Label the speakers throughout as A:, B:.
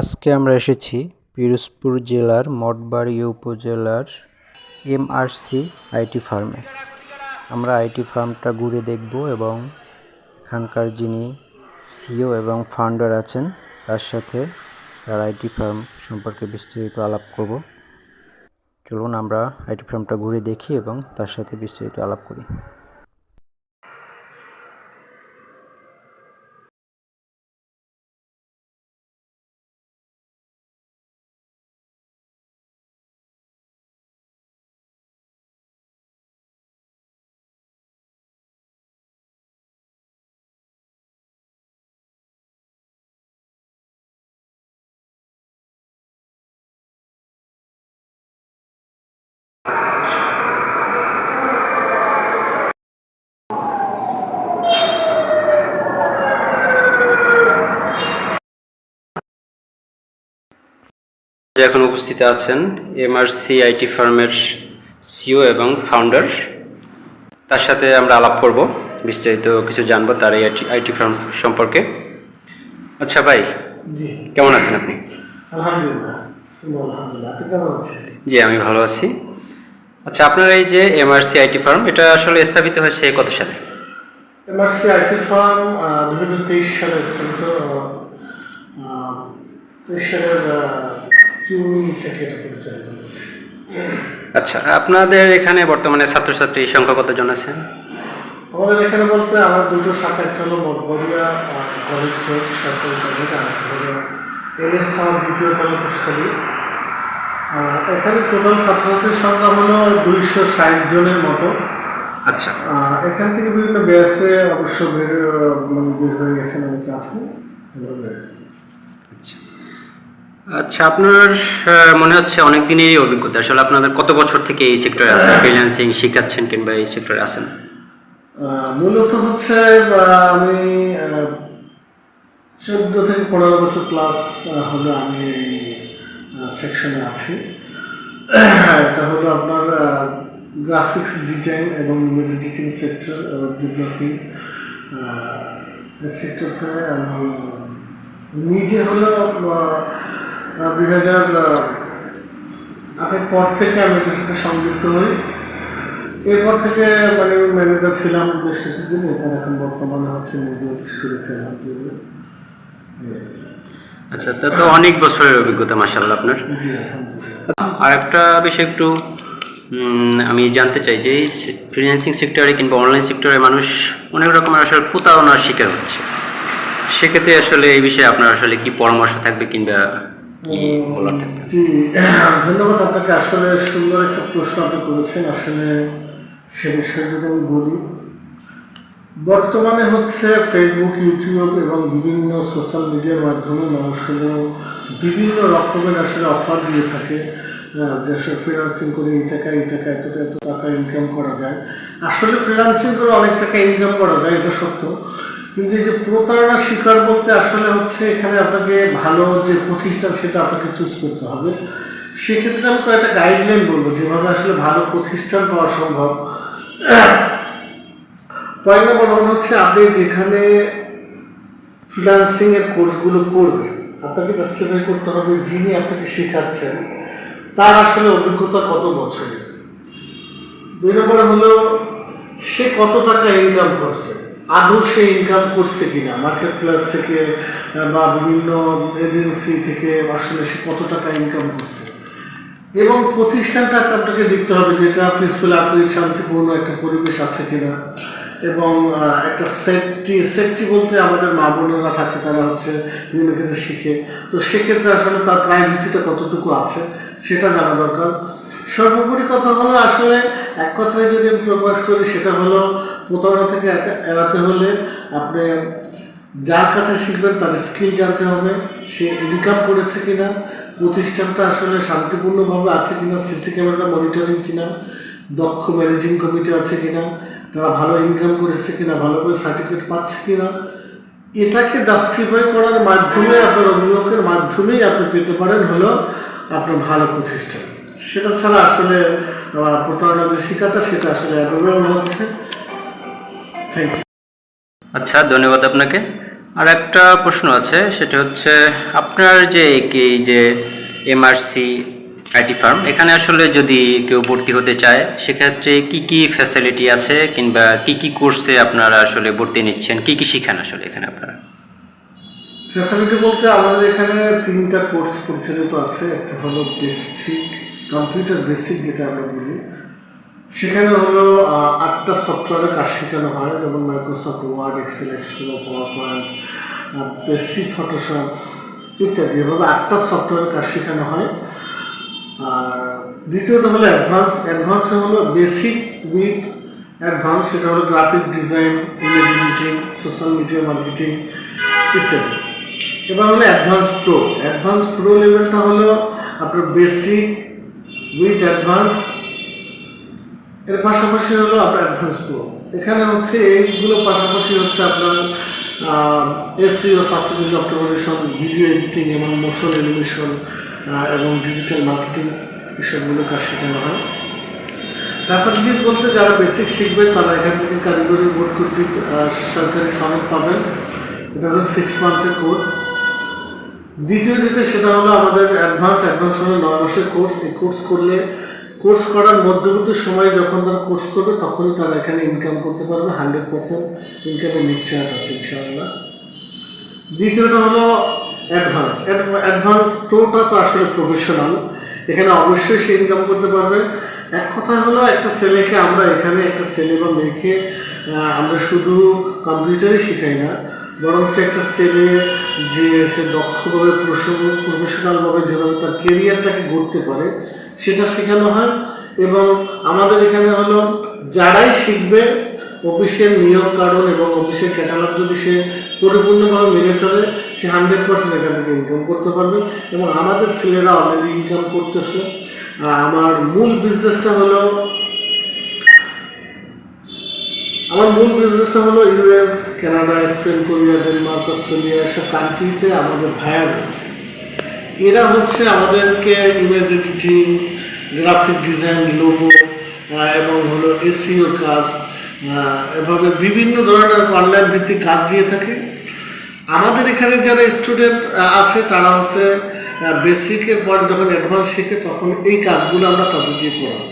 A: আজকে আমরা এসেছি পিরোজপুর জেলার মঠবাড়ি উপজেলার এমআরসি আইটি ফার্মে। আমরা আইটি ফার্মটা ঘুরে দেখব এবং এখানকার যিনি সিও এবং ফাউন্ডার আছেন, তার সাথে তার আইটি ফার্ম সম্পর্কে বিস্তারিত আলাপ করব। চলুন আমরা আইটি ফার্মটা ঘুরে দেখি এবং তার সাথে বিস্তারিত আলাপ করি। এখন উপস্থিত আছেন এমআরসি আইটি ফার্মের সিও এবং ফাউন্ডার তার সাথে আমরা আলাপ করব বিস্তারিত কিছু জানব তার এই আইটি ফার্ম সম্পর্কে। আচ্ছা ভাই কেমন আছেন আপনি? জি আমি ভালো আছি। আচ্ছা আপনার এই যে এমআরসি আইটি ফার্ম এটা আসলে স্থাপিত হয়েছে কত সালে?
B: এমআরসি আইটি ফার্ম দু হাজার তেইশ সালে স্থাপিত তেইশ সালের জুন থেকে এটা পরিচালিত হচ্ছে
A: আচ্ছা আপনাদের এখানে বর্তমানে ছাত্রছাত্রী সংখ্যা কতজন আছেন
B: আমাদের এখানে বলতে আমার দুটো শাখা একটা হলো মঠবরিয়া কলেজ রোড সরকারি কলেজ আর একটা হলো এম এস টাউন দ্বিতীয় কলেজ পুষ্করী এখানে টোটাল ছাত্রছাত্রীর সংখ্যা হলো দুইশো ষাট জনের মতো।
A: আচ্ছা।
B: এখান থেকে বিভিন্ন ব্যাসে অবশ্য বের মানে বের হয়ে গেছেন অনেকে আছে।
A: আচ্ছা। আচ্ছা আপনার মনে হচ্ছে অনেক দিনেরই অভিজ্ঞতা। আসলে আপনাদের কত বছর থেকে এই সেক্টরে আছেন? ফ্রিল্যান্সিং শিখাচ্ছেন কিংবা এই সেক্টরে আছেন?
B: মূলত হচ্ছে আমি চোদ্দ থেকে পনেরো বছর ক্লাস হলো আমি এই সেকশনে আছি। এটা হলো আপনার গ্রাফিক্স ডিজাইন এবং image editing sector developing sector থেকে আমি নিজে হলো দুই হাজার আটের পর থেকে আমি এটার সাথে সংযুক্ত হই। এরপর থেকে মানে ম্যানেজার ছিলাম বেশ কিছুদিন এরপর এখন বর্তমানে হচ্ছে
A: আচ্ছা তা তো অনেক বছরের অভিজ্ঞতা মাসাল্লাহ আপনার। আর একটা বিষয় একটু আমি জানতে চাই যে এই ফ্রিল্যান্সিং সেক্টরে কিংবা অনলাইন সেক্টরে মানুষ অনেক রকমের আসলে প্রতারণার শিকার হচ্ছে। সেক্ষেত্রে আসলে এই বিষয়ে আপনার আসলে কি পরামর্শ থাকবে কিংবা
B: জি ধন্যবাদ আপনাকে। আসলে সুন্দর একটা প্রশ্ন আপনি করেছেন। আসলে সে বিষয়ে যদি আমি বলি বর্তমানে হচ্ছে ফেসবুক ইউটিউব এবং বিভিন্ন সোশ্যাল মিডিয়ার মাধ্যমে মানুষ হলো বিভিন্ন রকমের আসলে অফার দিয়ে থাকে। যে আসলে ফ্রিলান্সিং করে এই টাকা এই টাকা এত এত টাকা ইনকাম করা যায়। আসলে ফ্রিলান্সিং করে অনেক টাকা ইনকাম করা যায় এটা সত্য। কিন্তু এই যে প্রতারণা শিকার বলতে আসলে হচ্ছে এখানে আপনাকে ভালো যে প্রতিষ্ঠান সেটা আপনাকে চুজ করতে হবে। সেক্ষেত্রে আমি কয়েকটা গাইডলাইন বলব যেভাবে আসলে ভালো প্রতিষ্ঠান পাওয়া সম্ভব। পয়েন্ট নাম্বার ওয়ান হচ্ছে আপনি যেখানে ফ্রিলান্সিং এর কোর্সগুলো করবেন, আপনাকে জাস্টিফাই করতে হবে যিনি আপনাকে শেখাচ্ছেন, তার আসলে অভিজ্ঞতা কত বছরের? দুই নম্বরে হলো সে কত টাকা ইনকাম করছে? আদৌ সে ইনকাম করছে কিনা? মার্কেট প্লেস থেকে বা বিভিন্ন এজেন্সি থেকে আসলে সে কত টাকা ইনকাম করছে? এবং প্রতিষ্ঠানটা আপনাকে দেখতে হবে যেটা প্রিন্সিপাল আপনি শান্তিপূর্ণ একটা পরিবেশ আছে কিনা। এবং একটা সেফটি সেফটি বলতে আমাদের মা বোনেরা থাকে, তারা হচ্ছে বিভিন্ন ক্ষেত্রে শিখে। তো সেক্ষেত্রে আসলে তার প্রাইভেসিটা কতটুকু আছে, সেটা জানা দরকার। সর্বোপরি কথা হলো আসলে এক কথায় যদি আমি প্রকাশ করি, সেটা হলো প্রতারণা থেকে এড়াতে হলে আপনি যার কাছে শিখবেন তার স্কিল জানতে হবে, সে ইনকাম করেছে কিনা, প্রতিষ্ঠানটা আসলে শান্তিপূর্ণভাবে আছে কিনা সিসি ক্যামেরা মনিটরিং কিনা, দক্ষ ম্যানেজিং কমিটি আছে কিনা, তারা ভালো ইনকাম করেছে কিনা, ভালো করে সার্টিফিকেট পাচ্ছে কিনা, এটাকে জাস্টিফাই করার মাধ্যমে আপনার অভিযোগের মাধ্যমেই আপনি পেতে পারেন হলো আপনার ভালো প্রতিষ্ঠান। সেটা ছাড়া আসলে আহ, প্রতারণার যে শিকারটা সেটা আসলে অ্যাভেলেবল হচ্ছে। থ্যাংক ইউ
A: আচ্ছা ধন্যবাদ আপনাকে। আর একটা প্রশ্ন আছে সেটা হচ্ছে আপনার যে এই যে এমআরসি আইটি ফার্ম এখানে আসলে যদি কেউ ভর্তি হতে চায় সেক্ষেত্রে কি কি ফ্যাসিলিটি আছে কিংবা কি কি কোর্সে আপনারা আসলে ভর্তি নিচ্ছেন? কি কি শিখান আসলে এখানে আপনারা?
B: ফ্যাসিলিটি বলতে আমাদের এখানে তিনটা কোর্স পরিচালিত আছে। একটা হলো বেসিক কম্পিউটার বেসিক যেটা আমরা বলি, সেখানে হলো আটটা সফটওয়্যারের কাজ শেখানো হয় যেমন মাইক্রোসফট ওয়ার্ড এক্সেল এক্সপ্লো পাওয়ার পয়েন্ট বেসিক ফটোশপ ইত্যাদি। এভাবে আটটা সফটওয়্যারের কাজ শেখানো হয়। দ্বিতীয়টা হলো অ্যাডভান্স অ্যাডভান্স হলো বেসিক উইথ অ্যাডভান্স সেটা হলো graphic design editing social media marketing ইত্যাদি। এবার হলো অ্যাডভান্স প্রো অ্যাডভান্স প্রো লেভেলটা হলো আপনার বেসিক উইথ অ্যাডভান্স এর পাশাপাশি হলো আপনার অ্যাডভান্স প্রো এখানে হচ্ছে এইগুলো পাশাপাশি হচ্ছে আপনার SEO sustainable optimization video editing এবং মোশন অ্যানিমেশন এবং ডিজিটাল মার্কেটিং এসবগুলো কাজ শেখানো হয়। ফ্যাসিলিটিস বলতে যারা বেসিক শিখবে তারা এখান থেকে কারিগরি বোর্ড কর্তৃক সরকারি সনদ পাবেন। এটা হলো সিক্স মান্থের কোর্স দ্বিতীয় যেটা, সেটা হলো আমাদের অ্যাডভান্স অ্যাডভান্স হলো নয় মাসের কোর্স এই কোর্স করলে কোর্স করার মধ্যবর্তী সময় যখন তারা কোর্স করবে, তখনই তারা এখানে ইনকাম করতে পারবে হান্ড্রেড পার্সেন্ট ইনকামের নিশ্চয়তা আছে, ইনশাআল্লাহ। দ্বিতীয়টা হলো অ্যাডভান্স অ্যাডভান্স প্রোটা তো আসলে প্রফেশনাল এখানে অবশ্যই সে ইনকাম করতে পারবে। এক কথা হলো, একটা ছেলেকে আমরা এখানে একটা ছেলে বা মেয়েকে আমরা শুধু কম্পিউটারই শেখাই না বরঞ্চ একটা ছেলে যে সে দক্ষভাবে প্রফেশনালভাবে যেভাবে তার কেরিয়ারটাকে গড়তে পারে, সেটা শেখানো হয় এবং আমাদের এখানে হলো যারাই শিখবে অফিসের নিয়ম কারণ এবং অফিসের ক্যাটালগ যদি সে পরিপূর্ণভাবে মেনে চলে, সে হান্ড্রেড পার্সেন্ট এখান থেকে ইনকাম করতে পারবে এবং আমাদের ছেলেরা অলরেডি ইনকাম করতেছে। আমার মূল বিজনেসটা হলো আমার মূল বিজনেসটা হলো US Canada Spain Korea Denmark Australia এসব কান্ট্রিতে আমাদের ভায়া রয়েছে এরা হচ্ছে আমাদেরকে image editing graphic design logo এবং হলো এসিওর কাজ আহ, এভাবে বিভিন্ন ধরনের অনলাইন ভিত্তিক কাজ দিয়ে থাকে। আমাদের এখানে যারা স্টুডেন্ট আছে তারা হচ্ছে বেসিকের পর যখন অ্যাডভান্স শিখে তখন এই কাজগুলো আমরা তাদের দিয়ে করাবো।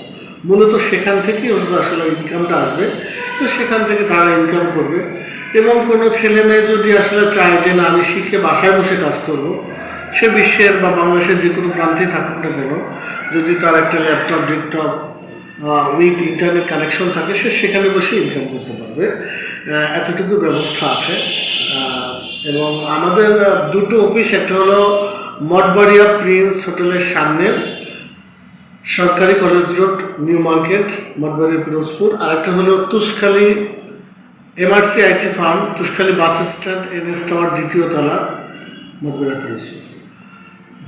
B: মূলত সেখান থেকেই ওদের আসলে ইনকামটা আসবে। তো সেখান থেকে তারা ইনকাম করবে। এবং কোনো ছেলে মেয়ে যদি আসলে চায় যে, না, আমি শিখে বাসায় বসে কাজ করব, সে বিশ্বের বা বাংলাদেশের যে কোনো প্রান্তেই থাকুক না কেন, যদি তার একটা laptop desktop with internet connection থাকে, সে সেখানে বসে ইনকাম করতে পারবে। এতটুকু ব্যবস্থা আছে। এবং আমাদের দুটো অফিস একটা হলো মঠবাড়িয়া প্রিন্স হোটেলের সামনে সরকারি college road new market Mathbaria Pirojpur. আর একটা হলো Tushkhali MRC IT firm Tushkhali bus stand NS tower দ্বিতীয় তলা মঠবাড়িয়া পিরোজপুর।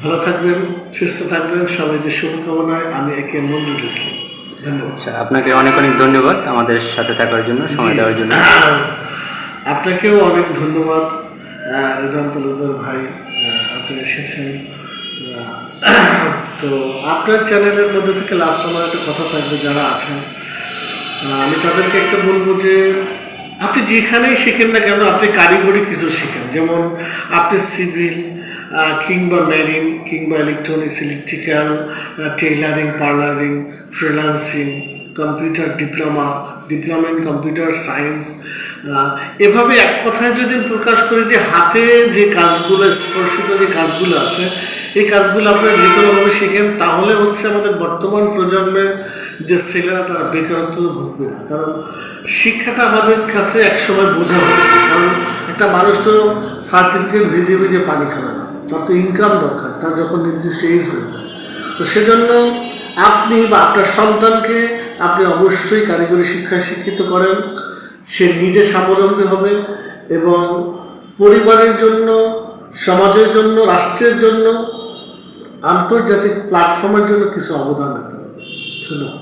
B: ভালো থাকবেন সুস্থ থাকবেন সবাইকে শুভকামনায় আমি একে মঞ্জুর ইসলাম ধন্যবাদ।
A: আচ্ছা আপনাকে অনেক অনেক ধন্যবাদ আমাদের সাথে থাকার জন্য সময় দেওয়ার জন্য।
B: আপনাকেও অনেক ধন্যবাদ। ভাই আপনি এসেছেন। তো আপনার চ্যানেলের মধ্যে থেকে লাস্ট আমার একটা কথা থাকবে, যারা আছেন আমি তাদেরকে একটা বলব যে আপনি যেখানেই শেখেন না কেন, আপনি কারিগরি কিছু শেখেন। যেমন আপনি সিভিল কিংবা ম্যারিন কিংবা electronics electrical tailoring parloring freelancing computer diploma diploma in computer science এভাবে এক কথায় যদি প্রকাশ করি যে হাতে যে কাজগুলো, স্পর্শিত যে কাজগুলো আছে এই কাজগুলো আপনারা যে কোনোভাবে শিখেন, তাহলে হচ্ছে আমাদের বর্তমান প্রজন্মের যে ছেলেরা, তারা বেকারত্ব ভুগবে না। কারণ শিক্ষাটা আমাদের কাছে একসময় বোঝা হবে কারণ একটা মানুষ তো সার্টিফিকেট ভিজে ভিজে পানি খাবে না। তার তো ইনকাম দরকার, তার যখন নির্দিষ্ট এজ হয়ে যায়। তো সেজন্য আপনি বা আপনার সন্তানকে আপনি অবশ্যই কারিগরি শিক্ষায় শিক্ষিত করেন। সে নিজে স্বাবলম্বী হবে এবং পরিবারের জন্য, সমাজের জন্য, রাষ্ট্রের জন্য আন্তর্জাতিক প্ল্যাটফর্মের জন্য কিছু অবদান রাখতে হবে। ধন্যবাদ।